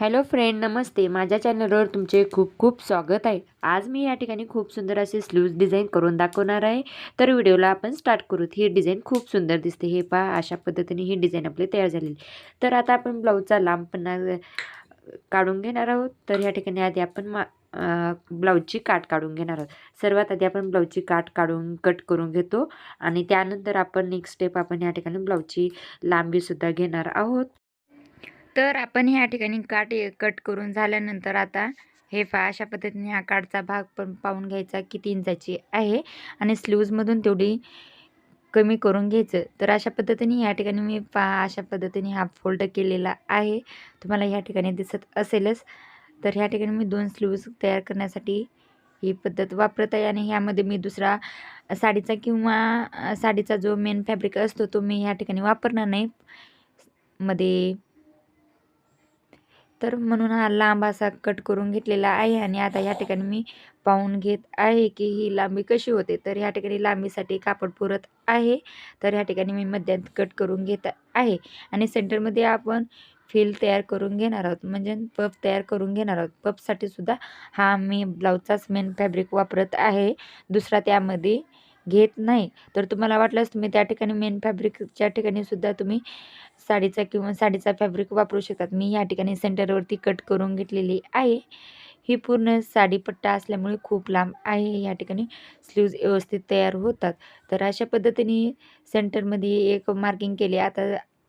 Hello friend नमस्ते. माझ्या चॅनलवर तुमचे खूप खूप स्वागत आहे. आज मी या ठिकाणी खूप सुंदर असे स्लीव्ज डिझाईन करून दाखवणार आहे. तर व्हिडिओला आपण स्टार्ट करूत ही डिझाईन खूप सुंदर दिसते. हे पहा अशा पद्धतीने ही डिझाईन आपली तयार झालेली. तर आता आपण ब्लाऊजचा लांबपणा काढून घेणार आहोत. तर या ठिकाणी आधी आपण मा ब्लाऊजची काट काढून घेणार आहोत. सर्वात आधी आपण ब्लाऊजची काट काढून कट करून घेतो. आणि त्यानंतर आपण नेक्स्ट स्टेप आपण या ठिकाणी ब्लाऊजची लांबीसुद्धा घेणार आहोत. तर आपण ह्या ठिकाणी काट कट करून झाल्यानंतर आता हे फा अशा पद्धतीने हा काठचा भाग पण पाहून घ्यायचा किती इंचाची आहे आणि स्लीवजमधून तेवढी कमी करून घ्यायचं. तर अशा पद्धतीने या ठिकाणी मी पा अशा पद्धतीने हा फोल्ड केलेला आहे. तुम्हाला ह्या ठिकाणी दिसत असेलच. तर ह्या ठिकाणी मी दोन स्लीव्ज तयार करण्यासाठी ही पद्धत वापरत आहे आणि ह्यामध्ये मी दुसरा साडीचा किंवा साडीचा जो मेन फॅब्रिक असतो तो मी ह्या ठिकाणी वापरणार नाही. मध्ये तर म्हणून हा लांब असा कट करून घेतलेला आहे आणि आता या ठिकाणी मी पाहून घेत आहे की ही लांबी कशी होते. तर ह्या ठिकाणी लांबीसाठी कापड पुरत आहे. तर ह्या ठिकाणी मी मध्यात कट करून घेत आहे. आणि सेंटरमध्ये आपण फील तयार करून घेणार आहोत. म्हणजे पफ तयार करून घेणार आहोत. पफसाठी सुद्धा हा मी ब्लाऊजचाच मेन फॅब्रिक वापरत आहे. दुसरा त्यामध्ये घेत नाही. तर तुम्हाला वाटल्यास तुम्ही त्या ठिकाणी मेन फॅब्रिकच्या ठिकाणी सुद्धा तुम्ही साडीचा किंवा साडीचा फॅब्रिक वापरू शकतात. मी या ठिकाणी सेंटरवरती कट करून घेतलेली आहे. ही पूर्ण साडी पट्टा असल्यामुळे खूप लांब आहे. या ठिकाणी स्लीव्ज व्यवस्थित तयार होतात. तर अशा पद्धतीने सेंटरमध्ये एक मार्किंग केली. आता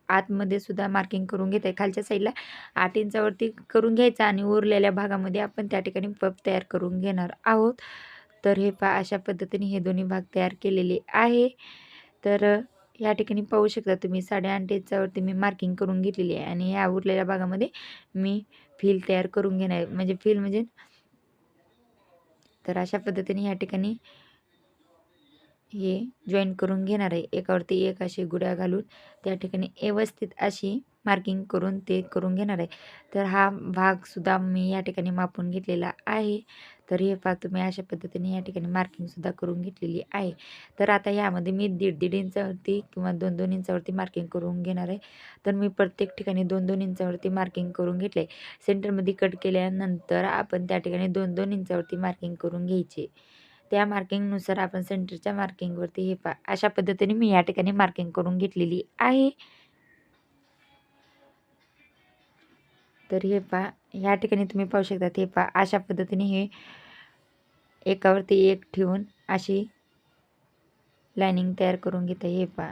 आतमध्ये सुद्धा मार्किंग करून घेत. आहे खालच्या साईडला आठ इंचावरती करून घ्यायचा आणि उरलेल्या भागामध्ये आपण त्या ठिकाणी पप तयार करून घेणार आहोत. तर हे पा अशा पद्धतीने हे दोन्ही भाग तयार केलेले आहे. तर या ठिकाणी पाहू शकता तुम्ही साडेआठ इंचावरती मी मार्किंग करून घेतलेली आहे आणि या उरलेल्या भागामध्ये मी फील तयार करून घेणार म्हणजे फील म्हणजे तर अशा पद्धतीने या ठिकाणी हे जॉईन करून घेणार आहे. एकावरती एक अशी गुड्या घालून त्या ठिकाणी व्यवस्थित अशी मार्किंग करून ते करून घेणार आहे. तर हा भागसुद्धा मी या ठिकाणी मापून घेतलेला आहे. तर हे पहा तुम्ही अशा पद्धतीने या ठिकाणी मार्किंगसुद्धा करून घेतलेली आहे. तर आता यामध्ये मी दीड दीड इंचावरती किंवा दोन दोन इंचावरती मार्किंग करून घेणार आहे. तर मी प्रत्येक ठिकाणी दोन दोन इंचावरती मार्किंग करून घेतले आहे सेंटरमध्ये कट केल्यानंतर आपण त्या ठिकाणी दोन दोन इंचावरती मार्किंग करून घ्यायचे. त्या मार्किंगनुसार आपण सेंटरच्या मार्किंगवरती हे पा अशा पद्धतीने मी या ठिकाणी मार्किंग करून घेतलेली आहे. तर हे पा ह्या ठिकाणी तुम्ही पाहू शकता हे पा अशा पद्धतीने हे एकावरती एक ठेवून अशी लायनिंग तयार करून घेता. हे पा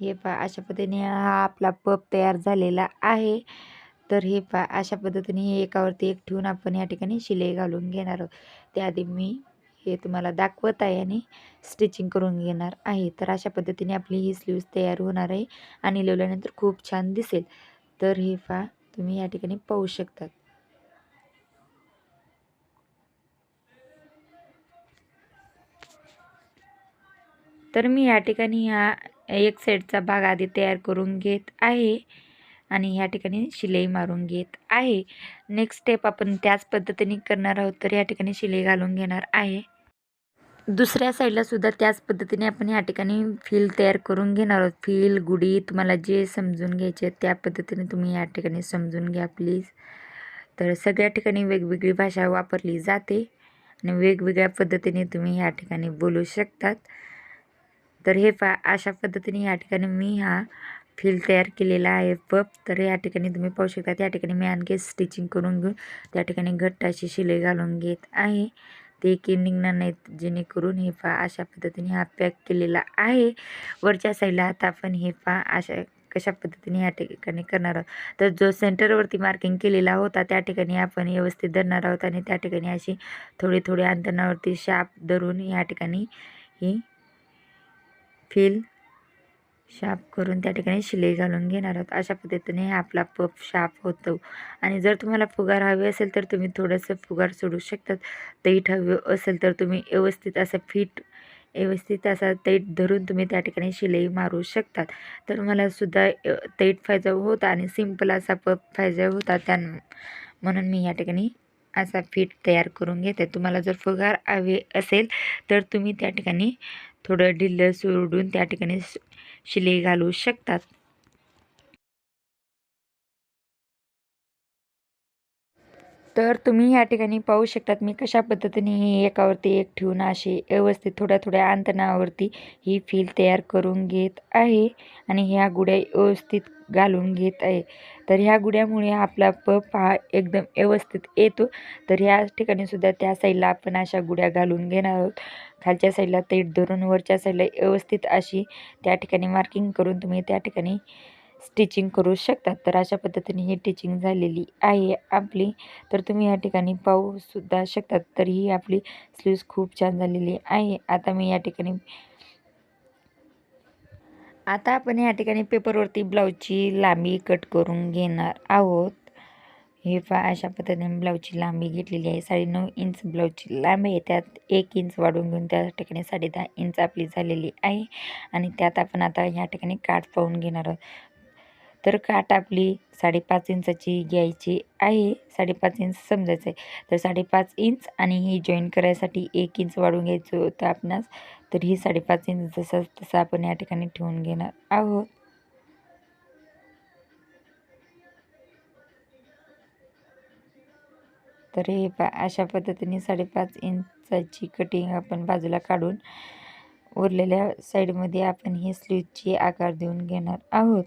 हे पा अशा पद्धतीने हा आपला पप तयार झालेला आहे. तर हे पा अशा पद्धतीने हे एकावरती एक ठेवून आपण या ठिकाणी शिलाई घालून घेणार आहोत. त्याआधी मी हे तुम्हाला दाखवत आहे आणि स्टिचिंग करून घेणार आहे. तर अशा पद्धतीने आपली ही स्लीव्ज तयार होणार आहे आणि लिवल्यानंतर खूप छान दिसेल. तर हे फा तुम्ही या ठिकाणी पाहू शकतात. तर मी या ठिकाणी ह्या एक साईडचा भाग आधी तयार करून घेत आहे आणि ह्या ठिकाणी शिलाई मारून घेत आहे. नेक्स्ट स्टेप आपण त्याच पद्धतीने करणार आहोत तर या ठिकाणी शिलाई घालून घेणार आहे. दुसऱ्या साईडलासुद्धा त्याच पद्धतीने आपण या ठिकाणी फील तयार करून घेणार आहोत. फील गुढी तुम्हाला जे समजून घ्यायचे त्या पद्धतीने तुम्ही या ठिकाणी समजून घ्या प्लीज तर सगळ्या ठिकाणी वेगवेगळी भाषा वापरली जाते आणि वेगवेगळ्या पद्धतीने तुम्ही या ठिकाणी बोलू शकतात. तर हे पा अशा पद्धतीने या ठिकाणी मी हा फील तयार केलेला आहे. पप तर या ठिकाणी तुम्ही पाहू शकता त्या ठिकाणी मी आणखी स्टिचिंग करून घेऊन त्या ठिकाणी घट्ट अशी शिलाई घालून घेत आहे. ते की निघणार नाहीत जेणेकरून हे पा अशा पद्धतीने हा पॅक केलेला आहे. वरच्या साईडला आता आपण हे पहा अशा कशा पद्धतीने या ठिकाणी करणार आहोत? तर जो सेंटरवरती मार्किंग केलेला होता त्या ठिकाणी आपण व्यवस्थित धरणार आहोत आणि त्या ठिकाणी अशी थोडी थोडी अंतरावरती शाप धरून या ठिकाणी ही फील शार्प करून त्या ठिकाणी शिलाई घालून घेणार आहोत. अशा पद्धतीने आपला पफ शार्प होतो. आणि जर तुम्हाला फुगार हवे असेल तर तुम्ही थोडंसं फुगार सोडू शकतात. तैट हवे असेल तर तुम्ही व्यवस्थित असं फिट व्यवस्थित असा तैट धरून तुम्ही त्या ठिकाणी शिलाई मारू शकतात. तर मला सुद्धा तैट फायदा होता आणि सिंपल असा पफ फायदा होता. त्या म्हणून मी या ठिकाणी असा फिट तयार करून घेते. तुम्हाला जर फुगार हवे असेल तर तुम्ही त्या ठिकाणी थोडं ढिल्लं सोडून त्या ठिकाणी शिलाई घालू शकतात. तर तुम्ही या ठिकाणी पाहू शकतात मी कशा पद्धतीने ही एकावरती एक ठेवून असे व्यवस्थित थोड्या थोड्या अंतरावरती ही फील तयार करून घेत आहे आणि ह्या गुड्या व्यवस्थित घालून घेत आहे. तर ह्या गुड्यामुळे आपला पप हा एकदम व्यवस्थित येतो. तर ह्या ठिकाणी सुद्धा त्या साईडला आपण अशा गुड्या घालून घेणार आहोत. खालच्या साईडला तेट धरून वरच्या साईडला व्यवस्थित अशी त्या ठिकाणी मार्किंग करून तुम्ही त्या ठिकाणी स्टिचिंग करू शकतात. तर अशा पद्धतीने ही टिचिंग झालेली आहे आपली. तर तुम्ही या ठिकाणी पाहू सुद्धा शकतात. तर ही आपली स्लीव्स खूप छान झालेली आहे. आता मी या ठिकाणी आता आपण या ठिकाणी पेपरवरती ब्लाऊजची लांबी कट करून घेणार आहोत. हे पा अशा पद्धतीने ब्लाऊजची लांबी घेतलेली आहे. साडे नऊ इंच ब्लाऊजची लांबी आहे. त्यात एक इंच वाढून घेऊन त्या ठिकाणी साडे दहा इंच आपली झालेली आहे. आणि त्यात आपण आता ह्या ठिकाणी काठ पाहून घेणार आहोत. तर काठ आपली साडेपाच इंचाची घ्यायची आहे. साडेपाच इंच समजायचं आहे तर साडेपाच इंच आणि ही जॉईन करायसाठी एक इंच वाढवून घ्यायचं होतं आपणास. तर ही साडेपाच इंच जसं तसं आपण या ठिकाणी ठेवून घेणार आहोत. तर हे पा अशा पद्धतीने साडेपाच इंचाची कटिंग आपण बाजूला काढून उरलेल्या साईडमध्ये आपण ही स्लीवची आकार देऊन घेणार आहोत.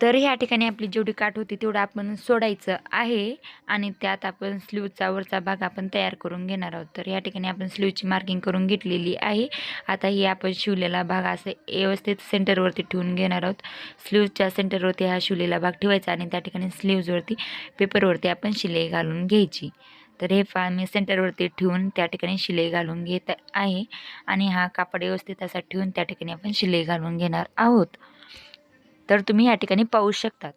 तर ह्या ठिकाणी आपली जेवढी काठ होती तेवढं आपण सोडायचं आहे. आणि त्यात आपण स्लीवचा वरचा भाग आपण तयार करून घेणार आहोत. तर ह्या ठिकाणी आपण स्लीवची मार्किंग करून घेतलेली आहे. आता ही आपण शिवलेला भाग असं व्यवस्थित सेंटरवरती ठेवून घेणार आहोत. स्लीवच्या सेंटरवरती हा शिवलेला भाग ठेवायचा आणि त्या ठिकाणी स्लीव्जवरती पेपरवरती आपण शिलाई घालून घ्यायची. तर हे फा मी सेंटरवरती ठेवून त्या ठिकाणी शिलाई घालून घेत आहे. आणि हा कापड व्यवस्थित असा ठेवून त्या ठिकाणी आपण शिलाई घालून घेणार आहोत. तर तुम्ही या ठिकाणी पाहू शकतात.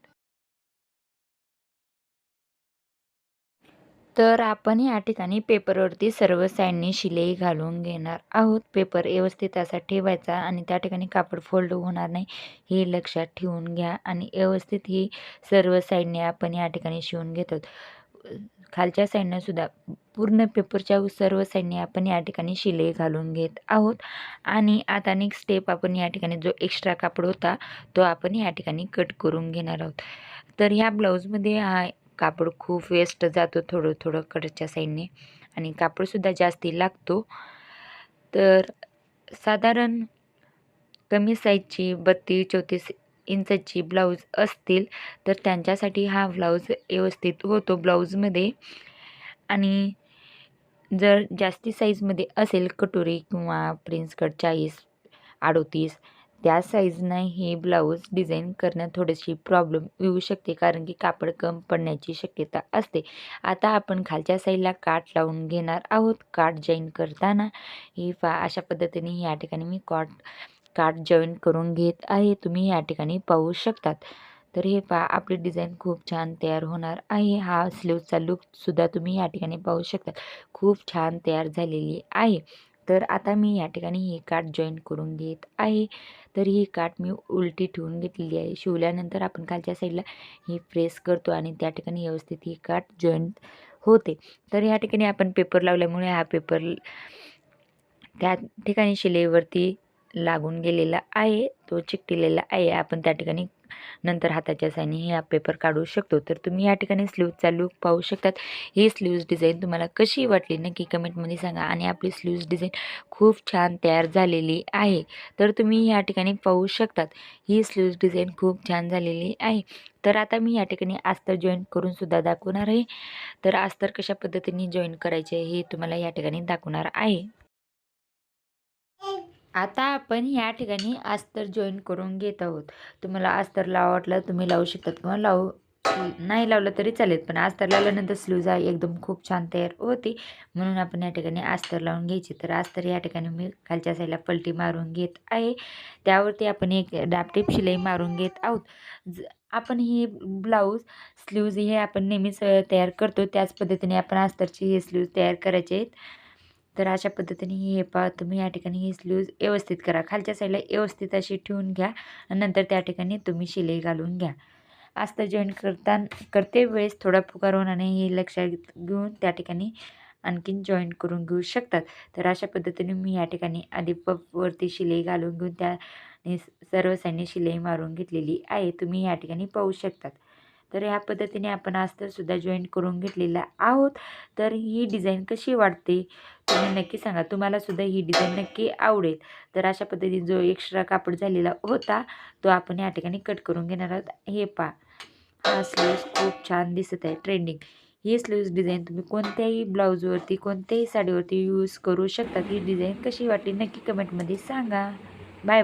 तर आपण या ठिकाणी पेपरवरती सर्व साईडनी शिलाई घालून घेणार आहोत. पेपर व्यवस्थित असा ठेवायचा आणि त्या ठिकाणी कापड फोल्ड होणार नाही हे लक्षात ठेवून घ्या आणि व्यवस्थित ही सर्व साईडने आपण या ठिकाणी शिवून घेतो खालच्या साईडनं सुद्धा पूर्ण पेपरच्या सर्व साईडने आपण या ठिकाणी शिलाई घालून घेत आहोत. आणि आता नेक्स्ट स्टेप आपण या ठिकाणी जो एक्स्ट्रा कापड होता तो आपण या ठिकाणी कट करून घेणार आहोत. तर ह्या ब्लाऊजमध्ये हा कापड खूप वेस्ट जातो थोडं थोडं कडच्या साईडने आणि कापडसुद्धा जास्ती लागतो. तर साधारण कमी साईजची बत्तीस चौतीस इंचची ब्लाऊज असतील तर त्यांच्यासाठी हा ब्लाऊज व्यवस्थित होतो ब्लाऊजमध्ये. आणि जर जास्ती साईजमध्ये असेल कटोरी किंवा प्रिन्स कट चाळीस अडोतीस त्या साईजनं हे ब्लाऊज डिझाईन करण्यात थोडीशी प्रॉब्लेम येऊ शकते कारण की कापड कम पडण्याची शक्यता असते. आता आपण खालच्या साईडला काठ लावून घेणार आहोत. काठ जॉईन करताना ही फा अशा पद्धतीने या ठिकाणी मी कॉट काठ जॉईन करून घेत आहे तुम्ही या ठिकाणी पाहू शकतात. तर हे पहा आपली डिझाईन खूप छान तयार होणार आहे. हा स्लीवचा लुकसुद्धा तुम्ही या ठिकाणी पाहू शकता खूप छान तयार झालेली आहे. तर आता मी या ठिकाणी ही काठ जॉईन करून घेत आहे. तर ही काठ मी उलटी ठेवून घेतलेली आहे. शिवल्यानंतर आपण खालच्या साईडला ही प्रेस करतो आणि त्या ठिकाणी व्यवस्थित ही काठ जॉईन होते. तर या ठिकाणी आपण पेपर लावल्यामुळे हा पेपर त्या ठिकाणी शिलेवरती लागून गेलेला आहे. तो चिकटलेला आहे. आपण त्या ठिकाणी नंतर हाताच्या साईने हा पेपर काढू शकतो. तर तुम्ही या ठिकाणी स्लीवचा लूक पाहू शकतात. ही स्लीव्ज डिझाईन तुम्हाला कशी वाटली नक्की कमेंटमध्ये सांगा. आणि आपली स्लीव्ज डिझाईन खूप छान तयार झालेली आहे. तर तुम्ही या ठिकाणी पाहू शकतात. ही स्लीव्ज डिझाईन खूप छान झालेली आहे. तर आता मी या ठिकाणी आस्तर जॉईन करूनसुद्धा दाखवणार आहे. तर आस्तर कशा पद्धतीने जॉईन करायचे हे तुम्हाला या ठिकाणी दाखवणार आहे. आता आपण या ठिकाणी अस्तर जॉईन करून घेत आहोत. तुम्हाला अस्तर लावा वाटलं तुम्ही लावू शकतात किंवा लावू नाही लावलं तरी चालेल पण अस्तर लावल्यानंतर स्लूजा एकदम खूप छान तयार होते. म्हणून आपण या ठिकाणी अस्तर लावून घ्यायची. तर अस्तर या ठिकाणी मी खालच्या साईडला पलटी मारून घेत आहे. त्यावरती आपण एक डापटीप शिलाई मारून घेत आहोत. ज आपण हे ब्लाऊज स्लीव्ज हे आपण नेहमीच तयार करतो. त्याच पद्धतीने आपण अस्तरची हे स्लीव्ज तयार करायचे आहेत. तर अशा पद्धतीने हे पा तुम्ही या ठिकाणी ही स्लीव्ज व्यवस्थित करा. खालच्या साईडला व्यवस्थित अशी ठेवून घ्या आणि नंतर त्या ठिकाणी तुम्ही शिलाई घालून घ्या. अस्तर जॉईन करता करते वेळेस थोडा फुगार होण्याने हे लक्षात घेऊन त्या ठिकाणी आणखीन जॉईन करून घेऊ शकतात. तर अशा पद्धतीने मी या ठिकाणी आधी पपवरती शिलाई घालून घेऊन त्या सर्व साईडने शिलाई मारून घेतलेली आहे. तुम्ही या ठिकाणी पाहू शकतात. तर ह्या पद्धतीने आपण अस्तरसुद्धा जॉईन करून घेतलेला आहोत. तर ही डिझाईन कशी वाटते? तुम्ही नक्की सांगा. तुम्हालासुद्धा ही डिझाईन नक्की आवडेल. तर अशा पद्धतीने जो एक्स्ट्रा कापड झालेला होता तो आपण या ठिकाणी कट करून घेणार आहोत. हे पा हा स्लीव्ज खूप छान दिसत आहे. ट्रेंडिंग ही स्लीव्ज डिझाईन तुम्ही कोणत्याही ब्लाऊजवरती कोणत्याही साडीवरती यूज करू शकता. ही डिझाईन कशी वाटली? नक्की कमेंटमध्ये सांगा. Bye bye